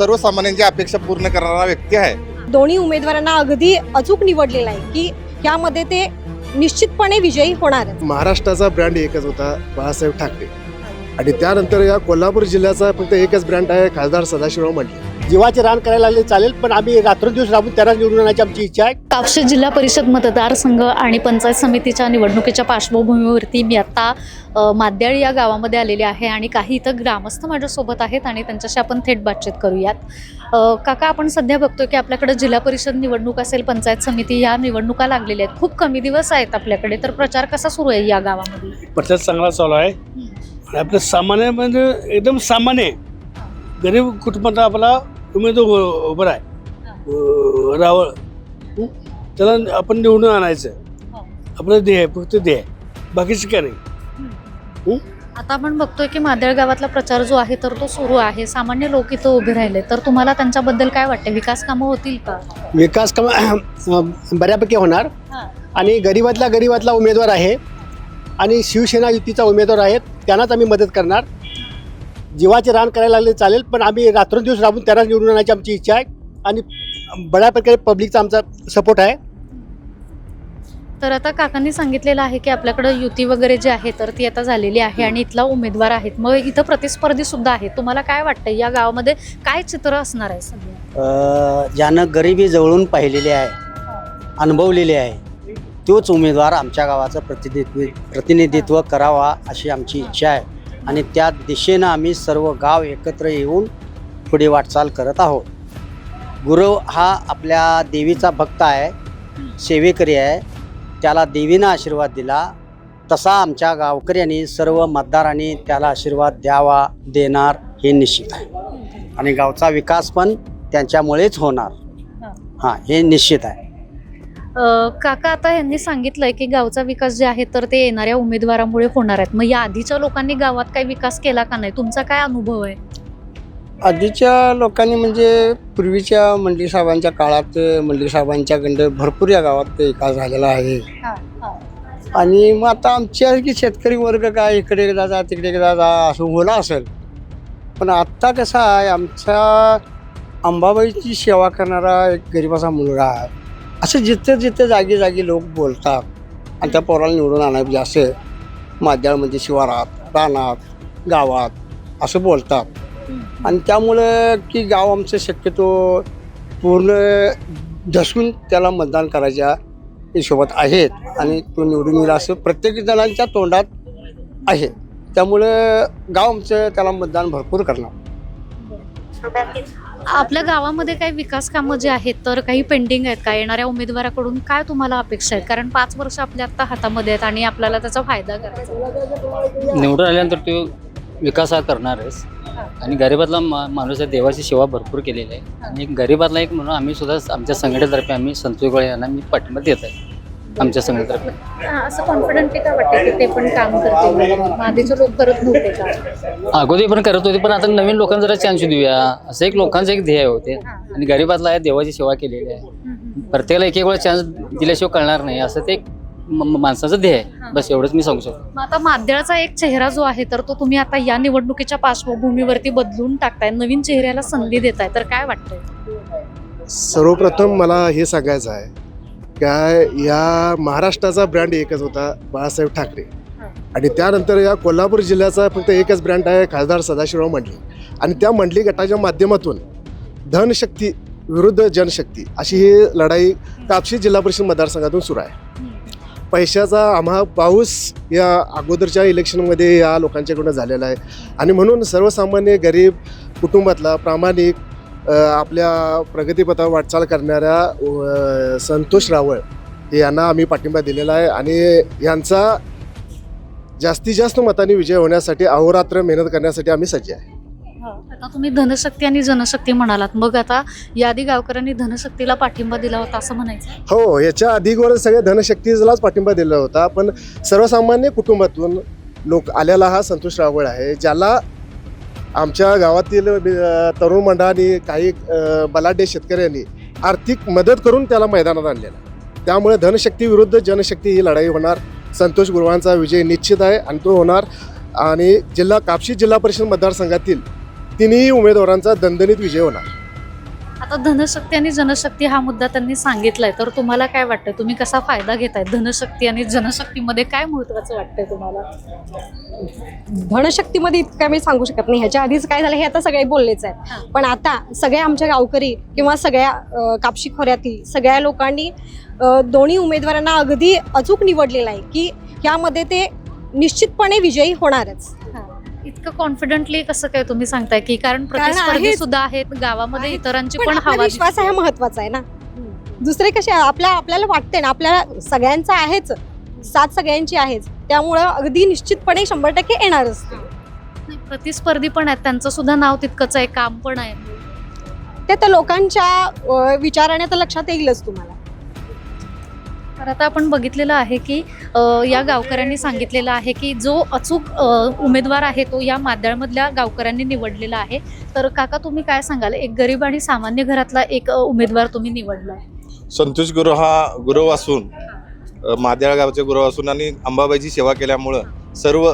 सर्वसामान्यांची अपेक्षा पूर्ण करणारा व्यक्ती आहे. दोन्ही उमेदवारांना अगदी अचूक निवडलेला आहे की यामध्ये ते निश्चितपणे विजयी होणार आहेत. महाराष्ट्राचा ब्रँड एकच होता बाळासाहेब ठाकरे. आणि त्यानंतर या कोल्हापूर जिल्ह्याचा फक्त एकच ब्रँड आहे खासदार सदाशिवराव मंडले जीवाचे रान करायला लागले चालेल पण आम्ही रात्रंदिवस राबून त्यांना निवडून आणण्याची आमची इच्छा आहे. कापशी जिल्हा परिषद मतदारसंघ आणि पंचायत समितीच्या निवडणुकीच्या पार्श्वभूमीवरती मी आता अ, माद्याळ या गावामध्ये आलेले आहे आणि काही इथं ग्रामस्थ माझ्यासोबत आहेत आणि त्यांच्याशी आपण थेट बातचीत करूयात. काका आपण सध्या बघतोय की आपल्याकडे जिल्हा परिषद निवडणूक असेल पंचायत समिती या निवडणुका लागलेल्या आहेत. खूप कमी दिवस आहेत आपल्याकडे तर प्रचार कसा सुरू आहे या गावामध्ये प्रचार चांगला चालू आहे. आणि आपलं सामान्य म्हणजे एकदम सामान्य. गरीब कुटुंबात आपला उमेदवार उ- उभा आहे रावळ. हं? त्याला आपण निवडून आणायचं. आपलं ध्येय आहे, फक्त ध्येय आहे. बाकीचं काय नाही. आता आपण बघतोय की माद्याळ गावातला प्रचार जो आहे तर तो सुरू आहे. सामान्य लोक इथं उभे राहिले. तर तुम्हाला त्यांच्याबद्दल काय वाटते विकास कामं होतील का? विकास काम बऱ्यापैकी होणार. आणि गरीबातला गरीबातला उमेदवार आहे. आणि शिवसेना युतीचा उमेदवार आहेत. त्यांनाच आम्ही मदत करणार. जीवाचे रान करायला लागले चालेल पण आम्ही रात्रंदिवस राबून त्यांना निवडून आणण्याची आमची इच्छा आहे. आणि बऱ्यापैकी पब्लिकचा आमचा सपोर्ट आहे. तर आता काकांनी सांगितलेलं आहे की आपल्याकडे युती वगैरे जी आहे तर ती आता झालेली आहे आणि इथला उमेदवार आहेत. मग इथं प्रतिस्पर्धी सुद्धा आहेत. तुम्हाला काय वाटतं या गावामध्ये काय चित्र असणार आहे सध्या? ज्यानं गरिबी जवळून पाहिलेली आहे अनुभवलेली आहे तोच उमेदवार आमच्या गावाचं प्रतिनिधित्व प्रतिनिधित्व करावा अशी आमची इच्छा आहे. आणि त्या दिशेनं आम्ही सर्व गाव एकत्र येऊन पुढे वाटचाल करत आहोत. गुरव हा आपल्या देवीचा भक्त आहे सेवेकरी आहे. त्याला देवीनं आशीर्वाद दिला. तसा आमच्या गावकऱ्यांनी सर्व मतदारांनी त्याला आशीर्वाद द्यावा देणार हे निश्चित आहे. आणि गावचा विकास पण त्यांच्यामुळेच होणार. हां. हे निश्चित आहे. काका आता यांनी सांगितलंय की गावचा विकास जे आहे तर ते येणाऱ्या उमेदवारामुळे होणार आहेत. मग या आधीच्या लोकांनी गावात काही विकास केला का नाही? तुमचा काय अनुभव आहे? आधीच्या लोकांनी म्हणजे पूर्वीच्या मंडळी साहेबांच्या काळात मंडळी साहेबांच्याकडं भरपूर या गावात विकास झालेला आहे. आणि मग आता आमच्या की शेतकरी वर्ग काय इकडे एकदा जा तिकडे एकदा जा असं होणं असेल. पण आत्ता कसं आहे आमच्या अंबाबाईची सेवा करणारा एक गरिबाचा मुलगा आहे. असं जिथे जिथे जागी जागी लोक बोलतात आणि त्या पोराला निवडून आणायचे असं माध्यमामध्ये शिवारात रानात गावात असं बोलतात. आणि त्यामुळं की गाव आमचं शक्यतो पूर्ण ढसून त्याला मतदान करायच्या हिशोबात आहेत आणि तो निवडून येईल असं प्रत्येक जणांच्या तोंडात आहे. त्यामुळं गाव आमचं त्याला मतदान भरपूर करणार. आपल्या गावामध्ये काही विकास कामं जे आहेत तर काही पेंडिंग आहेत का? येणाऱ्या उमेदवाराकडून काय तुम्हाला अपेक्षा आहेत? कारण पाच वर्ष आपल्या आता हातामध्ये आहेत आणि आपल्याला त्याचा फायदा करायचा. निवडून आल्यानंतर तो विकास हा करणारच. आणि गरिबातला मा माणूस आहे देवाची सेवा भरपूर केलेली आहे. आणि गरिबातला एक म्हणून आम्ही सुद्धा आमच्या संघटनेतर्फे आम्ही संतोष गोळे यांना मी पाठिंबा देत आहे. आमच्या संघटनेतर्फे हा, असं कॉन्फिडंटली का वाटतं की ते पण काम करतील? मग आधीचे लोक करत नव्हते का? अगोदर पण करत होते पण आता नवीन लोकांना जरा चान्स देऊया. असं एक लोकांचं एक ध्येय होते. आणि गरिबातला आहे देवाची सेवा केलेली आहे. प्रत्येकाला एक एक वेळा चान्स दिल्याशिवाय कळणार नाही. असं ते एक म- म- माणसाचं ध्येय आहे. बस एवढंच मी सांगू शकतो. मग आता माद्याळचा एक चेहरा जो आहे तर तो तुम्ही आता या निवडणुकीच्या पार्श्वभूमीवरती बदलून टाकताय. नवीन चेहऱ्याला संधी देताय. तर काय वाटतंय? सर्वप्रथम मला हे सांगायचं आहे काय या महाराष्ट्राचा ब्रँड एकच होता बाळासाहेब ठाकरे. आणि त्यानंतर या कोल्हापूर जिल्ह्याचा फक्त एकच ब्रँड आहे खासदार सदाशिवराव मंडली आणि त्या मंडली गटाच्या माध्यमातून धनशक्ती विरुद्ध जनशक्ती अशी ही लढाई कापशी जिल्हा परिषद मतदारसंघातून सुरू आहे. पैशाचा आम्हा पाऊस या अगोदरच्या इलेक्शनमध्ये या लोकांच्याकडून झालेला आहे. आणि म्हणून सर्वसामान्य गरीब कुटुंबातला प्रामाणिक आपल्या प्रगतीपथावर वाटचाल करणाऱ्या संतोष रावळ यांना आम्ही पाठिंबा दिलेला आहे आणि यांचा जास्तीत जास्त मतांनी विजय होण्यासाठी अहोरात्र मेहनत करण्यासाठी आम्ही सज्ज आहे. आता तुम्ही धनशक्ती आणि जनशक्ती म्हणालात. मग आता यादी गावकऱ्यांनी धनशक्तीला पाठिंबा दिला होता असं म्हणायचं हो याच्या अधिकवर सगळ्या धनशक्तीलाच पाठिंबा दिला होता पण सर्वसामान्य कुटुंबातून लोक आलेला हा संतोष रावळ आहे ज्याला आमच्या गावातील तरुण मंडळाने काही बलाढ्य शेतकऱ्यांनी आर्थिक मदत करून त्याला मैदानात आणलेला आहे. त्यामुळे धनशक्ती विरुद्ध जनशक्ती ही लढाई होणार. संतोष गुरुवांचा विजय निश्चित आहे आणि तो होणार. आणि जिल्हा कापशी जिल्हा परिषद मतदारसंघातील तिन्ही उमेदवारांचा दणदणीत विजय होणार. आता धनशक्ती आणि जनशक्ती हा मुद्दा त्यांनी सांगितलाय. तर तुम्हाला काय वाटतं तुम्ही कसा फायदा घेताय? धनशक्ती आणि जनशक्तीमध्ये काय महत्वाचं वाटतंय तुम्हाला? धनशक्तीमध्ये इतकं मी सांगू शकत नाही. ह्याच्या आधीच काय झालं हे आता सगळे बोललेच आहेत. पण आता सगळ्या आमच्या गावकरी किंवा सगळ्या कापशी खोऱ्यातील सगळ्या लोकांनी दोन्ही उमेदवारांना अगदी अचूक निवडलेलं आहे की यामध्ये ते निश्चितपणे विजयी होणारच. इतकं कॉन्फिडेंटली कसं काय तुम्ही सांगताय की कारण प्रतिस्पर्धी. सुद्धा आहेत गावामध्ये आहेत. इतरांची पण पण आपला हवा विश्वास हा महत्त्वाचा आहे ना दुसरे कसे आपल्या आपल्याला वाटते ना आपल्याला सगळ्यांचा आहेच साथ सगळ्यांची आहेच त्यामुळं अगदी निश्चितपणे शंभर टक्के येणारच. दिसते. प्रतिस्पर्धी पण आहेत त्यांचं सुद्धा नाव तितकंच आहे काम पण आहे ते तर लोकांच्या अ, विचाराने तर लक्षात येईलच तुम्हाला तर आता आपण बघितलेलं आहे की या गावकऱ्यांनी सांगितलेलं आहे की जो अचूक उमेदवार आहे तो या माद्याळमधल्या गावकऱ्यांनी निवडलेला आहे. तर काका तुम्ही काय सांगाल? एक गरीब आणि सामान्य घरातला एक उमेदवार तुम्ही निवडला संतोष गुरु हा गुरु असून अ, गावचे गुरु असून आणि अंबाबाईची सेवा केल्यामुळं सर्व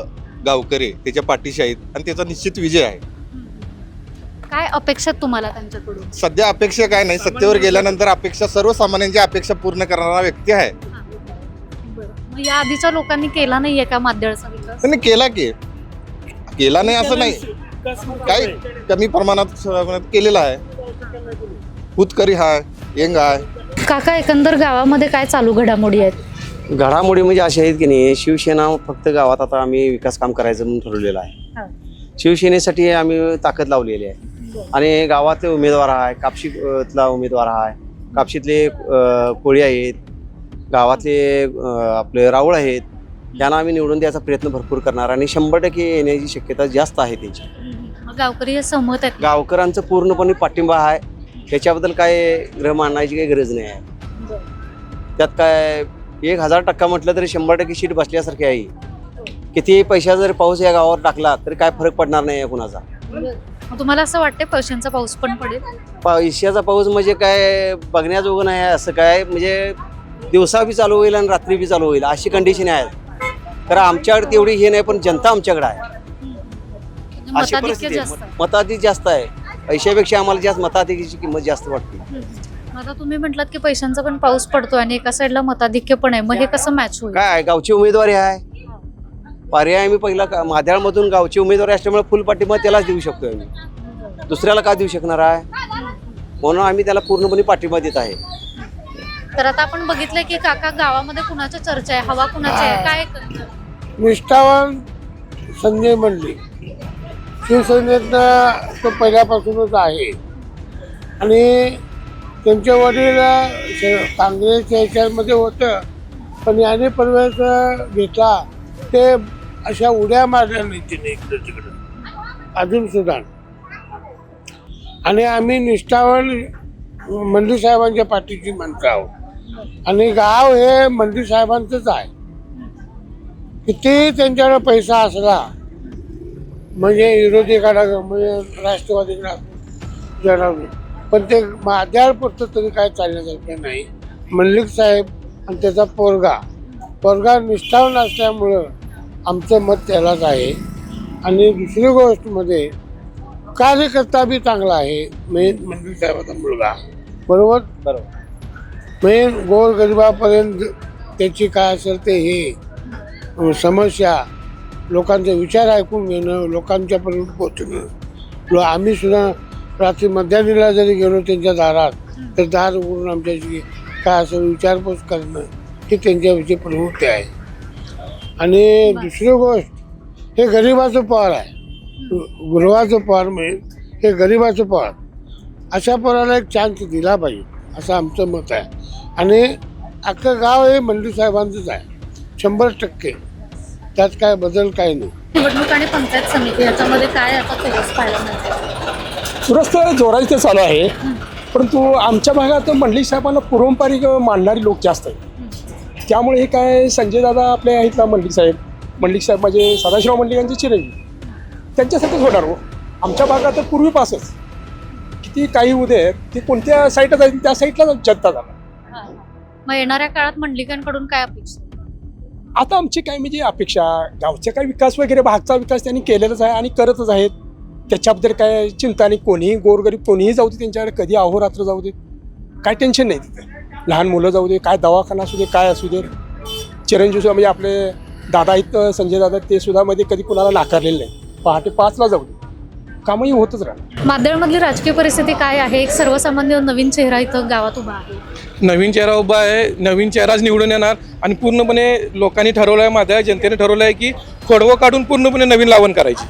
गावकरी त्याच्या पाठीशी आहेत आणि त्याचा निश्चित विजय आहे. काय अपेक्षा तुम्हाला त्यांच्याकडून? सध्या अपेक्षा काय नाही. सत्तेवर गेल्यानंतर अपेक्षा सर्वसामान्यांच्या अपेक्षा पूर्ण करणारा व्यक्ती आहे. मग या आधीच्या लोकांनी केला नाहीये का माद्याळचा विकास? त्यांनी केला की. केला नाही असं नाही. काही कमी प्रमाणात स- केलेला आहे. हुतकरी हाय यंग आहे काका एकंदर गावामध्ये काय चालू घडामोडी आहेत? घडामोडी म्हणजे अशा आहेत की नाही शिवसेना फक्त गावात आता आम्ही विकास काम करायचं म्हणून ठरवलेलं हा. आहे शिवसेनेसाठी आम्ही ताकद लावलेली आहे. आणि गावातले उमेदवार आहे कापशीतला उमेदवार आहे कापशीतले कोळी आहेत गावातले आपले राऊळ आहेत त्यांना आम्ही निवडून द्यायचा प्रयत्न भरपूर करणार आणि शंभर टक्के येण्याची शक्यता जास्त आहे त्याची. गावकरी सहमत आहेत गावकऱ्यांचं पूर्णपणे पाठिंबा आहे. त्याच्याबद्दल काय ग्रह मांडायची काही गरज नाही आहे. त्यात काय एक हजार टक्का म्हटलं तरी शंभर टक्के शीट बसल्यासारखी आहे. किती पैसा जर पाऊस या गावावर टाकला तरी काय फरक पडणार नाही आहे कुणाचा. तुम्हाला असं वाटतं पैशांचा पाऊस पण पडेल? पैशाचा पाऊस म्हणजे काय बघण्याजोगं नाही आहे असं काय. म्हणजे दिवसा बी चालू होईल आणि रात्री बी चालू होईल अशी कंडिशन आहे. कारण आमच्याकडे तेवढी हे नाही पण जनता आमच्याकडे आहे. अशी परिस्थिती. आहे. मताधिक जास्त आहे. पैशापेक्षा आम्हाला जास्त मताधिकीची किंमत जास्त वाटते. मग आता तुम्ही म्हटलात की पैशांचा पण पाऊस पडतोय आणि एका साईडला मताधिक्य पण आहे. मग हे कसं मॅच होईल? काय आहे, गावची उमेदवारी आहे. पर्याय आम्ही पहिला का- माध्याळमधून गावची उमेदवारी असल्यामुळे फुल पाठिंबा त्यालाच देऊ शकतो आम्ही. दुसऱ्याला का देऊ शकणार आहे? म्हणून आम्ही त्याला पूर्णपणे पाठिंबा देत आहे. तर आता आपण बघितलंय की काका गावामध्ये कुणाच्या चर्चा आहे? हवा कुणाची आहे? काय? निष्ठावान संजय मंडली शिवसेनेतनं तो पहिल्यापासूनच आहे. आणि त्यांचे वडील काँग्रेसच्या ह्याच्यामध्ये होतं. पण याने परवेश घेतला. ते अशा उड्या मारल्या नाही तिने इकडं तिकडं. अजून सुद्धा. आणि आम्ही निष्ठावान मंदिर साहेबांच्या पाठीची माणसं आहोत. आणि गाव हे मंदिर साहेबांचंच आहे. किती त्यांच्याकडे पैसा असला म्हणजे विरोधी म्हणजे राष्ट्रवादीकडे जरा पण ते माझ्यापुरतं तरी काय चालण्यासारखं नाही. मल्लिक साहेब आणि त्याचा पोरगा. पोरगा निष्ठावून असल्यामुळं आमचं मत त्यालाच आहे. आणि दुसरी गोष्टमध्ये कार्यकर्ता बी चांगला आहे मेन मल्लिक साहेबाचा मुलगा. बरोबर? बरोबर. मेन गोरगरिबापर्यंत त्याची काय असेल ते हे समस्या लोकांचे विचार ऐकून घेणं लोकांच्यापर्यंत पोचणं लो आम्ही सुद्धा रात्री मध्यान्हीला जरी गेलो त्यांच्या दारात तर दार उघडून आमच्याशी काय असेल विचारपूस करणं ही त्यांच्याविषयी प्रवृत्ती आहे. आणि दुसरी गोष्ट हे गरिबाचं पवार आहे. गृहाचं पवार म्हणजे हे गरिबाचं पवार अशा पोराला एक चान्स दिला पाहिजे असं आमचं मत आहे. आणि अख्खं गाव हे मंडी साहेबांचंच आहे. शंभर टक्के. त्यात काय बदल काय नाही. निवडणूक आणि पंचायत समिती याच्यामध्ये काय आता चौरस पाहायला मिळतं ते चालू आहे. परंतु आमच्या भागात मंडलिक साहेबांना पारंपरिक मानणारे लोक जास्त आहेत. त्यामुळे हे काय संजय दादा आपल्या आहेत ना मंडलिक साहेब मंडलिक साहेब म्हणजे सदाशिवराव मंडलिक यांचे चिरंजीव. त्यांच्यासाठीच होणार हो. आमच्या भागात तर पूर्वीपासच किती काही उदे ते कोणत्या साईटला जाईल त्या साईटला जनता जाणार. मग येणाऱ्या काळात मंडलिकांकडून काय अपेक्षा? आता आमची काय म्हणजे अपेक्षा गावचा काय विकास वगैरे भागचा विकास त्यांनी केलेलाच आहे आणि करतच आहेत. त्याच्याबद्दल काय चिंता नाही कोणीही गोरगरीब कोणीही जाऊ दे त्यांच्याकडे कधी अहोरात्र जाऊ दे. काय टेन्शन नाही तिथे. लहान मुलं जाऊ दे काय दवाखाना असू दे काय असू दे. चिरंजीव सुद्धा म्हणजे आपले दादा आहेत संजय दादा ते सुद्धा मध्ये कधी कुणाला नाकारलेले नाही. पहाटे पाचला जाऊ दे. कामही होतच राहणार. मादळमधली राजकीय परिस्थिती काय आहे? एक सर्वसामान्य नवीन चेहरा इथं गावात उभा आहे. नवीन चेहरा उभा आहे नवीन चेहराच निवडून येणार आणि पूर्णपणे लोकांनी ठरवलं आहे माझ्या जनतेने ठरवलं आहे की खोडवं काढून पूर्णपणे नवीन लावण करायची.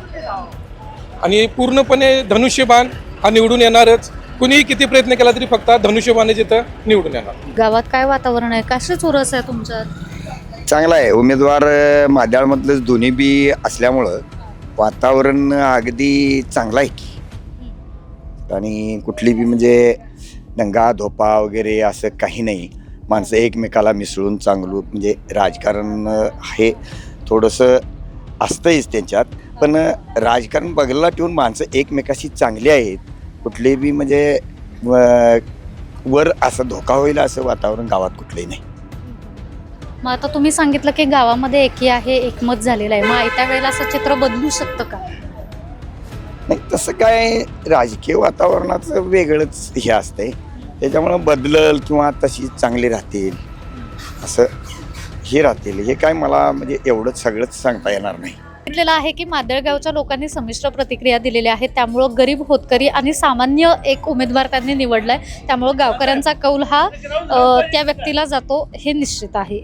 आणि पूर्णपणे धनुष्यबाण हा निवडून येणारच. कुणीही किती प्रयत्न केला तरी फक्त धनुष्यबाणे जिथं निवडून येणार. गावात काय वातावरण आहे? कशी चुरस आहे तुमच्यात? चांगला आहे. उमेदवार अ, माद्याळमधलं दोन्ही बी असल्यामुळं वातावरण अगदी चांगलं आहे की. आणि कुठली बी म्हणजे दंगा धोपा वगैरे असं काही नाही. माणसं एकमेकाला मिसळून चांगलं म्हणजे राजकारण अ, हे थोडंसं असतंच त्यांच्यात. पण अ, राजकारण बघायला ठेवून माणसं एकमेकाशी चांगली आहेत. कुठली बी म्हणजे वर असं धोका होईल असं वातावरण गावात कुठलंही नाही. मग आता तुम्ही सांगितलं की गावामध्ये एकी आहे एकमत झालेलं आहे. मग आयत्या वेळेला असं चित्र बदलू शकतं का? नाही तसं काय राजकीय वातावरणाचं वेगळंच हे असतंय. त्याच्यामुळं बदलल किंवा तशी चांगली राहतील असं हे राहतील. हे काय मला म्हणजे एवढंच सगळंच सांगता येणार नाही. सांगितलेलं आहे की मादळगावच्या लोकांनी संमिश्र प्रतिक्रिया दिलेल्या आहेत त्यामुळं गरीब होतकरी आणि सामान्य एक उमेदवार त्यांनी निवडलाय. त्यामुळं गावकऱ्यांचा कौल हा त्या व्यक्तीला जातो हे निश्चित आहे.